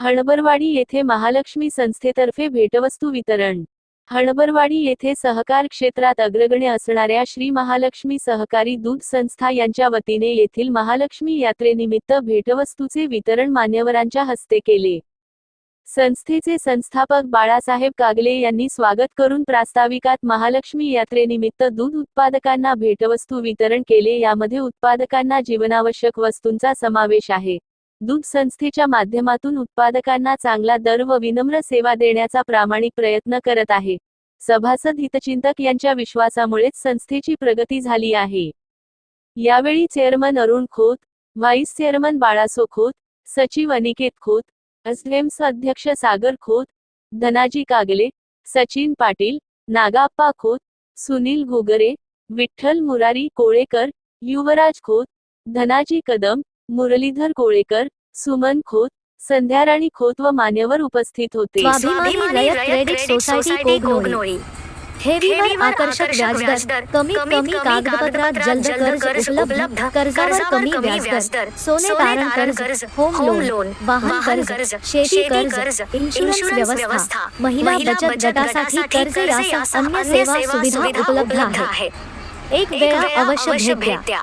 हणबरवाडी येथे महालक्ष्मी संस्थेतर्फे भेटवस्तू वितरण. हणबरवाडी येथे सहकार क्षेत्रात अग्रगण्य असणाऱ्या श्री महालक्ष्मी सहकारी दूध संस्था यांच्या वतीने येथील महालक्ष्मी यात्रेनिमित्त भेटवस्तूचे वितरण मान्यवरांच्या हस्ते केले. संस्थेचे संस्थापक बाळासाहेब कागले यांनी स्वागत करून प्रास्ताविकात महालक्ष्मी यात्रेनिमित्त दूध उत्पादकांना भेटवस्तू वितरण केले. यामध्ये उत्पादकांना जीवनावश्यक वस्तूंचा समावेश आहे. दूध संस्थेच्या माध्यमातून उत्पादकांना चांगला दर व विनम्र सेवा देण्याचा प्रामाणिक प्रयत्न करत आहे. सभासद हितचिंतक यांच्या विश्वासामुळेच संस्थेची प्रगती झाली आहे. यावेळी chairman Arun Khot vice chairman Balaso Khot सचिव अनिकेत खोत एसएम्स अध्यक्ष सागर खोत धनाजी कागले सचिन पाटील नागाप्पा खोत सुनील घोगरे विठ्ठल मुरारी कोळेकर युवराज खोत धनाजी कदम मुरलीधर कोळेकर सुमन खोत संध्याराणी खोत व मान्यवर उपस्थित होते. स्वाभिमानी रयत क्रेडिट सोसायटी कोगनोळी. ठेवीवर आकर्षक व्याजदर. कमीत कमी कागदपत्रात जलद कर्ज उपलब्ध. कर्जावर कमी व्याजदर. सोने तारण कर्ज होम लोन वाहन कर्ज शेती कर्ज इन्शुरन्स व्यवस्था. महिला बचत गटासाठी कर्ज यासह अन्य सेवा सुविधा उपलब्ध आहे. एक वेळा अवश्य भेट द्या.